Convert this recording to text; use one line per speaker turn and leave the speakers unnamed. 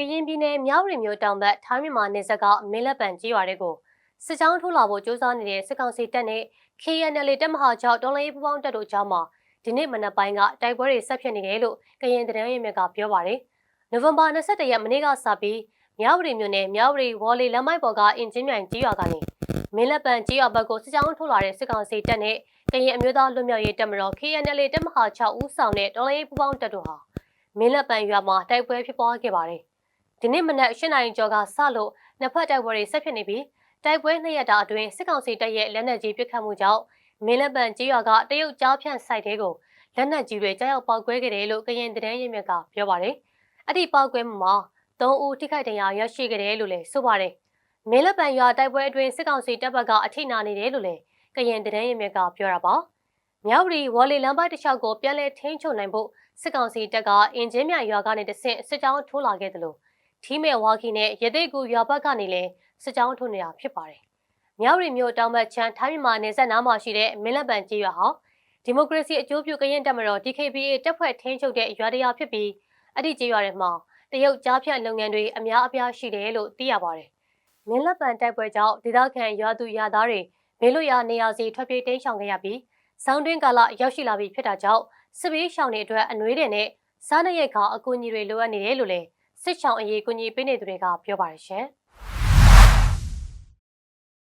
ကရင်ပြည်နယ်မြောက်ရီမြို့တောင်ဘက်ထိုင်းမြန်မာနယ်စပ်ကမင်းလက်ပံကြီးရွာတွေကိုစစ်ကြောင်းထိုးလာဖို့ကြိုးစားနေတဲ့စစ်ကောင်စီတပ်နဲ့ KNL တပ်မဟာ6တော်လိုင်းပူပေါင်းတပ်တို့ကြားမှာဒီနေ့မနက်ပိုင်းကတိုက်ပွဲတွေဆက်ဖြစ်နေတယ်လို့ကရင်သတင်းရင်းမြစ်ကပြောပါတယ်။နိုဝင်ဘာ22ရက်မနေ့ကစပြီးမြောက်ရီမြို့နယ်မြောက်ရီဝေါ်လီလမ်းမိုက်ပေါ်ကအင်ဂျင်မြိုင်ကြီးရွာကနေမင်းလက်ပံကြီးရွာဘက်ကိုစစ်ကြောင်းထိုးလာတဲ့စစ်ကောင်စီတပ်နဲ့ကရင်အမျိုးသားလွတ်မြောက်ရေးတပ်မတော် KNL တပ်မဟာ6ဦးဆောင်တဲ့တော်လိုင်းပူပေါင်းတပ်တို့ဟာမင်းလက်ပံရွာမှာတိုက်ပွဲဖြစ်ပွားခဲ့ပါတယ်။ ဒီနေ့မနက်၈နာရီကျော်ကစလို့နှစ်ဖက်တိုက်ပွဲတွေဆက်ဖြစ်နေပြီးတိုက်ပွဲနှစ်ရက်တာအတွင်းစစ်ကောင်စီတပ်ရဲ့လက်နက်ကြီးပစ်ခတ်မှုကြောင့်မင်းလက်ပံကြီးရွာကတရုတ်ကြားဖြန့်စိုက်တဲကိုလက်နက်ကြီးတွေကြားရောက်ပေါက်ကွဲခဲ့တယ်လို့ကရင်သတင်းရင်းမြစ်ကပြောပါတယ်။အဲ့ဒီပေါက်ကွဲမှုမှာ၃ဦးထိခိုက်ဒဏ်ရာရရှိခဲ့တယ်လို့လည်းဆိုပါတယ်။မင်းလက်ပံရွာတိုက်ပွဲအတွင်းစစ်ကောင်စီတပ်ဘက်ကအထိနာနေတယ်လို့လည်းကရင်သတင်းရင်းမြစ်ကပြောတာပါ။မြောက်ရီဝေါ်လီလမ်းပိုင်းတစ်လျှောက်ကိုပြန်လည်ထိန်းချုပ်နိုင်ဖို့စစ်ကောင်စီတပ်ကအင်ဂျင်မြန်ရွာကနေတဆင့်စစ်ကြောင်းထိုးလာခဲ့တယ်လို့ ထီးမဲဝါခီနဲ့ရသေးကူရွာဘက်ကနေလည်းစစ်ကြောင်းထိုးနေတာဖြစ်ပါတယ်။မြောက်ရီမြို့တောင်ဘက်ချမ်းထိုင်းမြန်မာနယ်စပ်နားမှာရှိတဲ့မင်းလက်ပံကြီးရွာဟာဒီမိုကရေစီအကျိုးပြုကရင်တပ်မတော် DKBA တပ်ဖွဲ့ထိန်းချုပ်တဲ့ရွာတရားဖြစ်ပြီးအဲ့ဒီကြီးရွာတွေမှာတရုတ်ကြားဖြတ်လုပ်ငန်းတွေအများအပြားရှိတယ်လို့သိရပါတယ်။မင်းလက်ပံတိုက်ပွဲကြောင့်ဒေသခံရွာသူရွာသားတွေမေလွရာနေရာစီထွက်ပြေးတိမ်းရှောင်ခဲ့ရပြီးစောင်းတွင်းကာလရောက်ရှိလာပြီဖြစ်တာကြောင့်စစ်ဘေးရှောင်တွေအတွက်အနှွေးတွေနဲ့စားနပ်ရိက္ခာအကူအညီတွေလိုအပ်နေတယ်လို့လည်း စစ်ချောင်အရေးကူညီပေးနေသူတွေကပြောပါတယ်ရှင်။